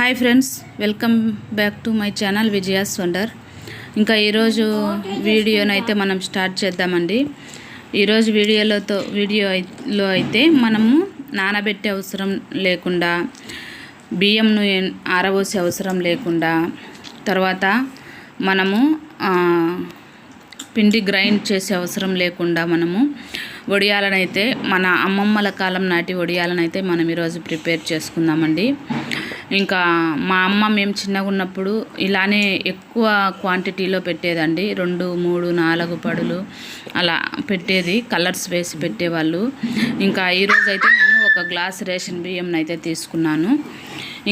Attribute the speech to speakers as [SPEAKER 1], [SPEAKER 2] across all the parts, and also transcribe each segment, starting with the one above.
[SPEAKER 1] Hi friends welcome back to my channel Vijaya's wonder ఇంకా ఈరోజు వీడియోనైతే మనం స్టార్ట్ చేద్దామండి. ఈరోజు వీడియోలతో వీడియోలో అయితే మనము నానబెట్టే అవసరం లేకుండా బియ్యంను ఆరబోసే అవసరం లేకుండా తర్వాత మనము పిండి గ్రైండ్ చేసే అవసరం లేకుండా మనము వడియాలనైతే మన అమ్మమ్మల కాలం నాటి వడియాలనైతే మనం ఈరోజు ప్రిపేర్ చేసుకుందామండి. ఇంకా మా అమ్మ మేము చిన్నగా ఉన్నప్పుడు ఇలానే ఎక్కువ క్వాంటిటీలో పెట్టేదండి. రెండు మూడు నాలుగు పడులు అలా పెట్టేది కలర్స్ వేసి పెట్టేవాళ్ళు. ఇంకా ఈరోజు అయితే నేను ఒక గ్లాస్ రేషన్ బియ్యం అయితే తీసుకున్నాను.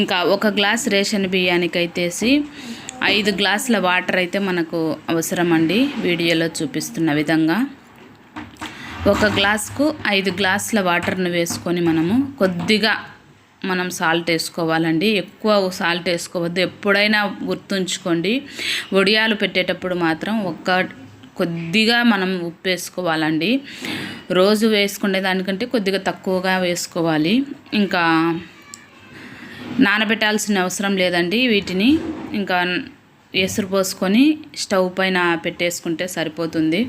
[SPEAKER 1] ఇంకా ఒక గ్లాస్ రేషన్ బియ్యానికైతేసి ఐదు గ్లాసుల వాటర్ అయితే మనకు అవసరం అండి వీడియోలో చూపిస్తున్న విధంగా. ఒక గ్లాస్కు ఐదు గ్లాసుల వాటర్ను వేసుకొని మనము కొద్దిగా మనం సాల్ట్ వేసుకోవాలండి. ఎక్కువ సాల్ట్ వేసుకోవద్దు. ఎప్పుడైనా గుర్తుంచుకోండి. వడియాలు పెట్టేటప్పుడు మాత్రం ఒక్క కొద్దిగా మనం ఉప్పు వేసుకోవాలండి. రోజు వేసుకునే దానికంటే కొద్దిగా తక్కువగా వేసుకోవాలి. ఇంకా నానబెట్టాల్సిన అవసరం లేదండి వీటిని. ఇంకా ఎసురు పోసుకొని స్టవ్ పైన పెట్టేసుకుంటే సరిపోతుంది.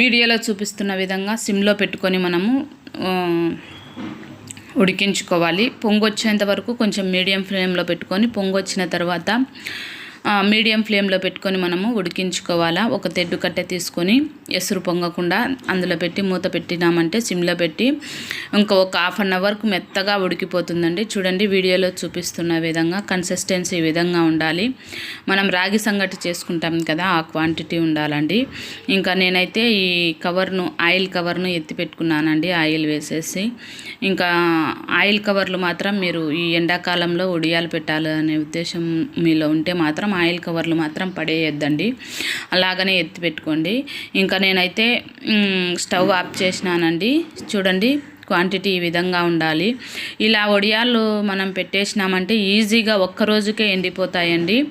[SPEAKER 1] వీడియోలో చూపిస్తున్న విధంగా సిమ్లో పెట్టుకొని మనము ఉడికించుకోవాలి. పొంగు వచ్చేంత వరకు కొంచెం మీడియం ఫ్లేమ్లో పెట్టుకొని పొంగు వచ్చిన తర్వాత మీడియం ఫ్లేమ్లో పెట్టుకొని మనము ఉడికించుకోవాలా. ఒక తెడ్డు కట్టె తీసుకొని ఎసురు పొంగకుండా అందులో పెట్టి మూత పెట్టినామంటే సిమ్లో పెట్టి ఇంకా ఒక హాఫ్ అన్ అవర్కు మెత్తగా ఉడికిపోతుందండి. చూడండి వీడియోలో చూపిస్తున్న విధంగా కన్సిస్టెన్సీ ఈ విధంగా ఉండాలి. మనం రాగి సంగటి చేసుకుంటాం కదా ఆ క్వాంటిటీ ఉండాలండి. ఇంకా నేనైతే ఈ కవర్ను ఆయిల్ కవర్ను ఎత్తి పెట్టుకున్నానండి ఆయిల్ వేసేసి. ఇంకా ఆయిల్ కవర్లు మాత్రం మీరు ఈ ఎండాకాలంలో ఒడియాలు పెట్టాలనే ఉద్దేశం మీలో ఉంటే మాత్రం ఆయిల్ కవర్లు మాత్రం పడేయద్దండి. అలాగనే ఎత్తి పెట్టుకోండి. ఇంకా నేనైతే స్టవ్ ఆఫ్ చేసినానండి. చూడండి క్వాంటిటీ ఈ విధంగా ఉండాలి. ఇలా వడియాలు మనం పెట్టేసినామంటే ఈజీగా ఒక్క రోజుకే ఎండిపోతాయండి.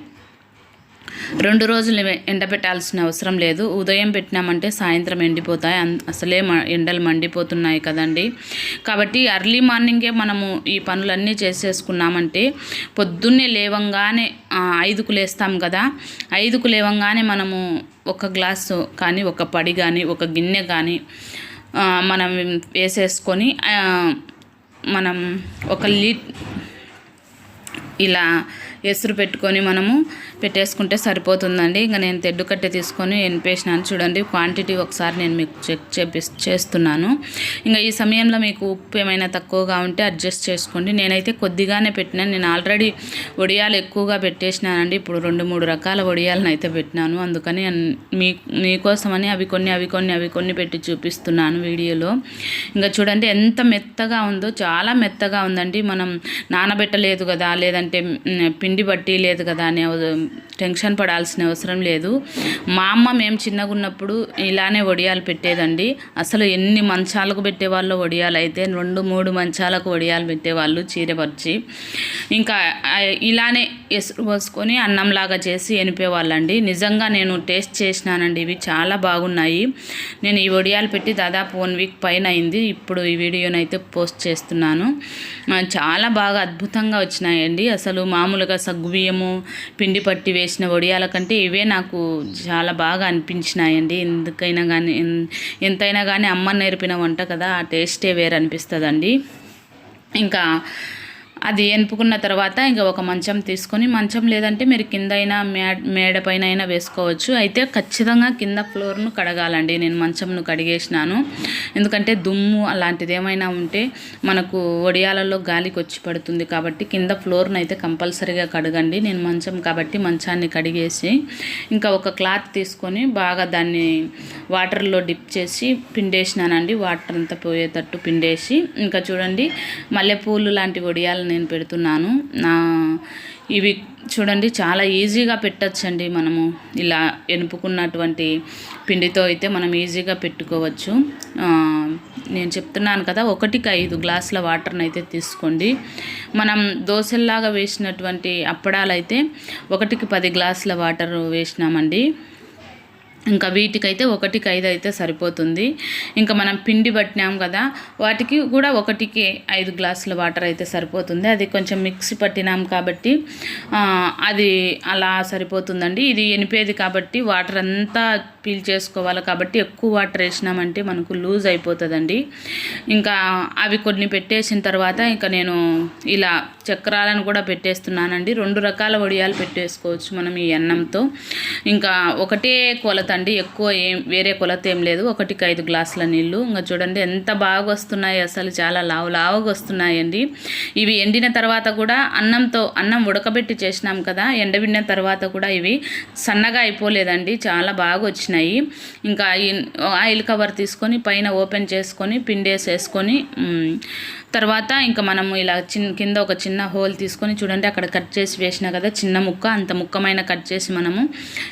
[SPEAKER 1] రెండు రోజులు ఎండబెట్టాల్సిన అవసరం లేదు. ఉదయం పెట్టినామంటే సాయంత్రం ఎండిపోతాయి. అసలే ఎండలు మండిపోతున్నాయి కదండి. కాబట్టి అర్లీ మార్నింగే మనము ఈ పనులన్నీ చేసేసుకున్నామంటే పొద్దున్నే లేవంగానే ఐదుకు లేస్తాం కదా. ఐదుకు లేవంగానే మనము ఒక గ్లాసు కానీ ఒక పడి కానీ ఒక గిన్నె కానీ మనం వేసేసుకొని మనం ఒక లీ ఇలా ఎసురు పెట్టుకొని మనము పెట్టేసుకుంటే సరిపోతుందండి. ఇంకా నేను తెడ్డు కట్టె తీసుకొని ఎనిపేసినాను చూడండి క్వాంటిటీ ఒకసారి నేను మీకు చెక్ చేపి చేస్తున్నాను. ఇంకా ఈ సమయంలో మీకు ఉప్పు ఏమైనా తక్కువగా ఉంటే అడ్జస్ట్ చేసుకోండి. నేనైతే కొద్దిగానే పెట్టినాను. నేను ఆల్రెడీ వడియాలు ఎక్కువగా పెట్టేసినానండి. ఇప్పుడు రెండు మూడు రకాల వడియాలను అయితే పెట్టినాను. అందుకని మీ మీకోసమని అవి కొన్ని అవి కొన్ని అవి కొన్ని పెట్టి చూపిస్తున్నాను వీడియోలో. ఇంకా చూడండి ఎంత మెత్తగా ఉందో చాలా మెత్తగా ఉందండి. మనం నానబెట్టలేదు కదా లేదంటే పిండి బట్టి లేదు కదా అనే అవ- టెన్షన్ పడాల్సిన అవసరం లేదు. మా అమ్మ మేము చిన్నగా ఉన్నప్పుడు ఇలానే వడియాలు పెట్టేదండి. అసలు ఎన్ని మంచాలకు పెట్టేవాళ్ళు వడియాలు అయితే రెండు మూడు మంచాలకు వడియాలు పెట్టేవాళ్ళు చీరపరిచి ఇంకా ఇలానే ఎసురు పోసుకొని అన్నంలాగా చేసి ఎనిపేవాళ్ళండి. నిజంగా నేను టేస్ట్ చేసినానండి. ఇవి చాలా బాగున్నాయి. నేను ఈ వడియాలు పెట్టి దాదాపు వన్ వీక్ పైన అయింది. ఇప్పుడు ఈ వీడియోని అయితే పోస్ట్ చేస్తున్నాను. చాలా బాగా అద్భుతంగా వచ్చినాయండి. అసలు మామూలుగా సగ్గుబియ్యము పిండి పట్టి వేసిన వడియాల కంటే ఇవే నాకు చాలా బాగా అనిపించినాయండి. ఎందుకైనా కానీ ఎంతైనా కానీ అమ్మ నేర్పిన వంట కదా ఆ టేస్టే వేరు అనిపిస్తుందండి ఇంకా అది ఎనుపుకున్న తర్వాత ఇంకా ఒక మంచం తీసుకొని మంచం లేదంటే మీరు కింద అయినా మేడ పైన అయినా వేసుకోవచ్చు. అయితే ఖచ్చితంగా కింద ఫ్లోర్ను కడగాలండి. నేను మంచంను కడిగేసినాను. ఎందుకంటే దుమ్ము అలాంటిది ఏమైనా ఉంటే మనకు ఒడియాలలో గాలికి వచ్చి పడుతుంది కాబట్టి కింద ఫ్లోర్ను అయితే కంపల్సరీగా కడగండి. నేను మంచం కాబట్టి మంచాన్ని కడిగేసి ఇంకా ఒక క్లాత్ తీసుకొని బాగా దాన్ని వాటర్లో డిప్ చేసి పిండేసినానండి. వాటర్ అంతా పోయేటట్టు పిండేసి ఇంకా చూడండి మల్లెపూలు లాంటి ఒడియాలని నేను పెడుతున్నాను. నా ఇవి చూడండి చాలా ఈజీగా పెట్టచ్చండి మనము. ఇలా ఎనుపుకున్నటువంటి పిండితో అయితే మనం ఈజీగా పెట్టుకోవచ్చు. నేను చెప్తున్నాను కదా ఒకటికి ఐదు గ్లాసుల వాటర్ని అయితే తీసుకోండి. మనం దోశల్లాగా వేసినటువంటి అప్పడాలు అయితే ఒకటికి పది గ్లాసుల వాటర్ వేసినామండి. ఇంకా వీటికైతే ఒకటికి ఐదు అయితే సరిపోతుంది. ఇంకా మనం పిండి పట్టినాం కదా వాటికి కూడా ఒకటికి ఐదు గ్లాసుల వాటర్ అయితే సరిపోతుంది. అది కొంచెం మిక్సీ పట్టినాం కాబట్టి అది అలా సరిపోతుందండి. ఇది ఎనిపేది కాబట్టి వాటర్ అంతా పీల్ చేసుకోవాలి కాబట్టి ఎక్కువ వాటర్ వేసినామంటే మనకు లూజ్ అయిపోతుందండి. ఇంకా అవి కొన్ని పెట్టేసిన తర్వాత ఇంకా నేను ఇలా చక్రాలను కూడా పెట్టేస్తున్నానండి. రెండు రకాల వడియాలు పెట్టేసుకోవచ్చు మనం ఈ అన్నంతో. ఇంకా ఒకటే కొలత అండి ఎక్కువ ఏం వేరే కొలత ఏం లేదు. ఒకటికి ఐదు గ్లాసుల నీళ్ళు. ఇంకా చూడండి ఎంత బాగా వస్తున్నాయి అసలు చాలా లావు లావుగా వస్తున్నాయండి. ఇవి ఎండిన తర్వాత కూడా అన్నంతో అన్నం ఉడకబెట్టి చేసినాం కదా ఎండబిడిన తర్వాత కూడా ఇవి సన్నగా అయిపోలేదండి. చాలా బాగా వచ్చినాయి. ఇంకా ఆయిల్ కవర్ తీసుకొని పైన ఓపెన్ చేసుకొని పిండేసేసుకొని మ్, తర్వాత ఇంకా మనము ఇలా చిన్న కింద ఒక చిన్న హోల్ తీసుకొని చూడండి అక్కడ కట్ చేసి వేసిన కదా చిన్న ముక్క అంత ముక్కమైన కట్ చేసి మనము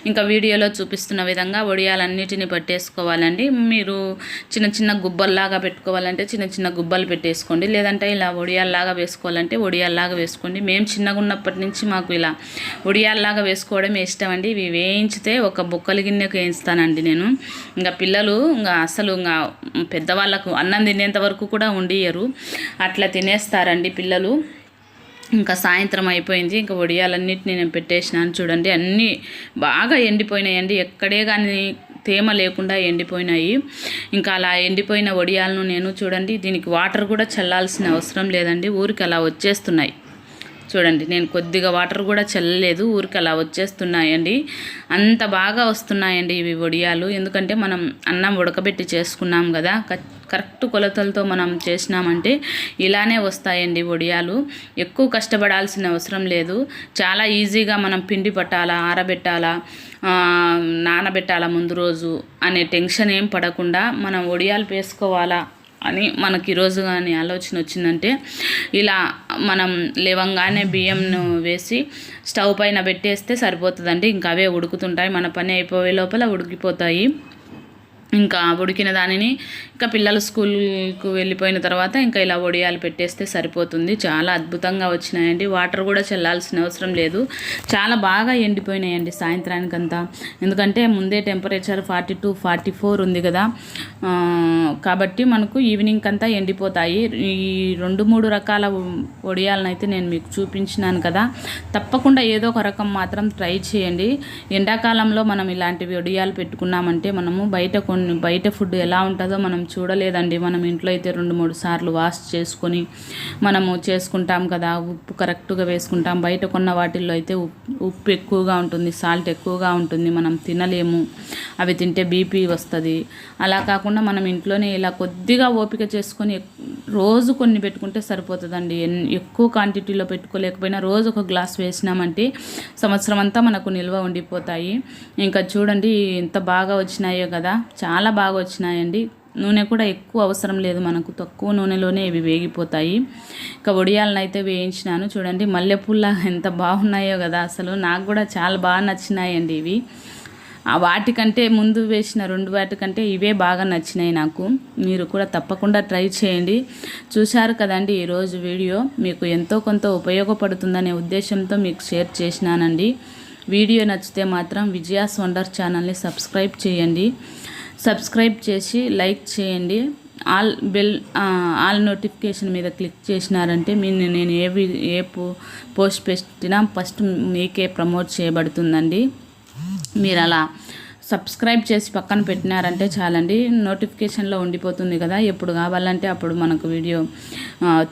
[SPEAKER 1] ఇంకా వీడియోలో చూపిస్తున్న విధంగా వడియాలన్నిటిని పట్టేసుకోవాలండి. మీరు చిన్న చిన్న గుబ్బల్లాగా పెట్టుకోవాలంటే చిన్న చిన్న గుబ్బలు పెట్టేసుకోండి. లేదంటే ఇలా వడియాల్లాగా వేసుకోవాలంటే వడియాల్లాగా వేసుకోండి. మేము చిన్నగా ఉన్నప్పటి నుంచి మాకు ఇలా వడియాల్లాగా వేసుకోవడం ఇష్టం అండి ఇవి వేయించితే ఒక బొక్కలు గిన్నెకు వేయిస్తానండి నేను. ఇంకా పిల్లలు ఇంకా అసలు ఇంకా పెద్దవాళ్ళకు అన్నం తినేంత వరకు కూడా ఉండియరు అట్లా తినేస్తారండి పిల్లలు. ఇంకా సాయంత్రం అయిపోయింది. ఇంకా వడియాలన్నిటిని నేను పెట్టేసినాను చూడండి. అన్నీ బాగా ఎండిపోయినాయండి. ఎక్కడే కానీ తేమ లేకుండా ఎండిపోయినాయి. ఇంకా అలా ఎండిపోయిన వడియాలను నేను చూడండి. దీనికి వాటర్ కూడా చల్లాల్సిన అవసరం లేదండి. ఊరికి అలా వచ్చేస్తున్నాయి. చూడండి నేను కొద్దిగా వాటర్ కూడా చల్లలేదు ఊరికి అలా వచ్చేస్తున్నాయండి. అంత బాగా వస్తున్నాయండి ఇవి వడియాలు. ఎందుకంటే మనం అన్నం ఉడకబెట్టి చేసుకున్నాం కదా క- కరెక్ట్ కొలతలతో మనం చేసినామంటే ఇలానే వస్తాయండి వడియాలు. ఎక్కువ కష్టపడాల్సిన అవసరం లేదు. చాలా ఈజీగా మనం పిండి పట్టాలా ఆరబెట్టాలా నానబెట్టాలా ముందు రోజు అనే టెన్షన్ ఏం పడకుండా మనం వడియాలు వేసుకోవాలా అని మనకి ఈరోజు కానీ ఆలోచన వచ్చిందంటే ఇలా మనం లేవంగానే బియ్యంను వేసి స్టవ్ పైన పెట్టేస్తే సరిపోతుందండి ఇంకా అవే ఉడుకుతుంటాయి. మన పని అయిపోయే లోపల ఉడికిపోతాయి. ఇంకా ఉడికిన దానిని ఇంకా పిల్లలు స్కూల్కు వెళ్ళిపోయిన తర్వాత ఇంకా ఇలా వడియాలు పెట్టేస్తే సరిపోతుంది. చాలా అద్భుతంగా వచ్చినాయండి. వాటర్ కూడా చల్లాల్సిన అవసరం లేదు. చాలా బాగా ఎండిపోయినాయండి సాయంత్రానికంతా. ఎందుకంటే ముందే temperature forty two forty four ఉంది కదా. కాబట్టి మనకు ఈవినింగ్ అంతా ఎండిపోతాయి. ఈ రెండు మూడు రకాల వడియాలనైతే నేను మీకు చూపించినాను కదా. తప్పకుండా ఏదో ఒక రకం మాత్రం ట్రై చేయండి. ఎండాకాలంలో మనం ఇలాంటివి వడియాలు పెట్టుకున్నామంటే మనము బయట కొన్ని బయట ఫుడ్ ఎలా ఉంటుందో మనం చూడలేదండి. మనం ఇంట్లో అయితే రెండు మూడు సార్లు వాష్ చేసుకొని మనము చేసుకుంటాం కదా ఉప్పు కరెక్ట్గా వేసుకుంటాం. బయట కొన్న వాటిల్లో అయితే ఉప్పు ఉప్పు ఎక్కువగా ఉంటుంది సాల్ట్ ఎక్కువగా ఉంటుంది. మనం తినలేము. అవి తింటే బీపీ వస్తుంది. అలా కాకుండా మనం ఇంట్లోనే ఇలా కొద్దిగా ఓపిక చేసుకొని రోజు కొన్ని పెట్టుకుంటే సరిపోతుందండి. ఎన్- ఎక్కువ క్వాంటిటీలో పెట్టుకోలేకపోయినా రోజు ఒక గ్లాస్ వేసినామంటే సంవత్సరం అంతా మనకు నిల్వ ఉండిపోతాయి. ఇంకా చూడండి ఎంత బాగా వచ్చినాయో కదా. చాలా బాగా వచ్చినాయండి. నూనె కూడా ఎక్కువ అవసరం లేదు మనకు. తక్కువ నూనెలోనే ఇవి వేగిపోతాయి. ఇంకా వడియాలను అయితే వేయించినాను. చూడండి మల్లెపూల్లా ఎంత బాగున్నాయో కదా. అసలు నాకు కూడా చాలా బాగా నచ్చినాయండి ఇవి. వాటికంటే ముందు వేసిన రెండు వాటికంటే ఇవే బాగా నచ్చినాయి నాకు. మీరు కూడా తప్పకుండా ట్రై చేయండి. చూశారు కదండి ఈరోజు వీడియో. మీకు ఎంతో కొంత ఉపయోగపడుతుందనే ఉద్దేశంతో మీకు షేర్ చేసినానండి. వీడియో నచ్చితే మాత్రం విజయాస్ వండర్ ఛానల్ని సబ్స్క్రైబ్ చేయండి. సబ్స్క్రైబ్ చేసి లైక్ చేయండి. ఆల్ బెల్ ఆల్ నోటిఫికేషన్ మీద క్లిక్ చేసినారంటే మీ నేను ఏ ఏ పో- పోస్ట్ పెట్టినా ఫస్ట్ మీకే ప్రమోట్ చేయబడుతుందండి. మీరు అలా సబ్స్క్రైబ్ చేసి పక్కన పెట్టినారంటే చాలండి. నోటిఫికేషన్లో ఉండిపోతుంది కదా ఎప్పుడు కావాలంటే అప్పుడు మనకు వీడియో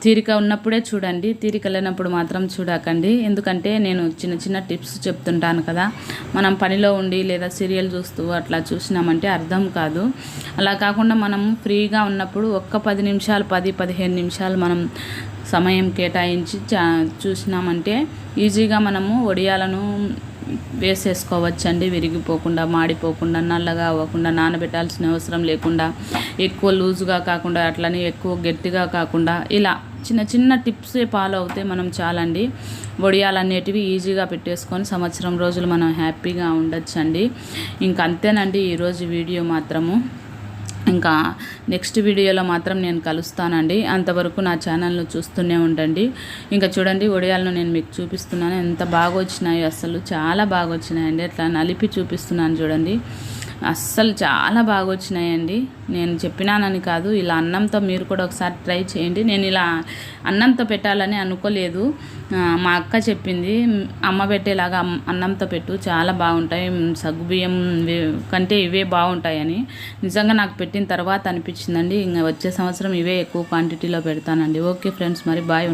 [SPEAKER 1] తీరిక ఉన్నప్పుడే చూడండి. తీరిక లేనప్పుడు మాత్రం చూడకండి. ఎందుకంటే నేను చిన్న చిన్న టిప్స్ చెప్తుంటాను కదా మనం పనిలో ఉండి లేదా సీరియల్ చూస్తూ అట్లా చూసినామంటే అర్థం కాదు. అలా కాకుండా మనం ఫ్రీగా ఉన్నప్పుడు ఒక్క పది నిమిషాలు పది పదిహేను నిమిషాలు మనం సమయం కేటాయించి చా చూసినామంటే ఈజీగా మనము వడియాలను వేసేసుకోవచ్చండి. విరిగిపోకుండా మాడిపోకుండా నల్లగా అవ్వకుండా నానబెట్టాల్సిన అవసరం లేకుండా ఎక్కువ లూజుగా కాకుండా అట్లనే ఎక్కువ గట్టిగా కాకుండా ఇలా చిన్న చిన్న టిప్సే ఫాలో అవుతే మనం చాలండి. వడియాలు అనేటివి ఈజీగా పెట్టేసుకొని సంవత్సరం రోజులు మనం హ్యాపీగా ఉండొచ్చండి. ఇంకంతేనండి ఈరోజు వీడియో మాత్రము. ఇంకా నెక్స్ట్ వీడియోలో మాత్రం నేను కలుస్తానండి. అంతవరకు నా ఛానల్ను చూస్తూనే ఉండండి. ఇంకా చూడండి ఒడియాలను నేను మీకు చూపిస్తున్నాను. ఎంత బాగా వచ్చినాయో అసలు చాలా బాగా వచ్చినాయండి అట్లా నలిపి చూపిస్తున్నాను చూడండి. అస్సలు చాలా బాగా వచ్చినాయండి నేను చెప్పినానని కాదు ఇలా అన్నంతో మీరు కూడా ఒకసారి ట్రై చేయండి. నేను ఇలా అన్నంతో పెట్టాలని అనుకోలేదు. మా అక్క చెప్పింది అమ్మ పెట్టేలాగా అన్నంతో పెట్టు చాలా బాగుంటాయి సగ్గుబియ్యం కంటే ఇవే బాగుంటాయని. నిజంగా నాకు పెట్టిన తర్వాత అనిపించిందండి ఇంకా వచ్చే సంవత్సరం ఇవే ఎక్కువ క్వాంటిటీలో పెడతానండి. ఓకే ఫ్రెండ్స్ మరి బాయ్.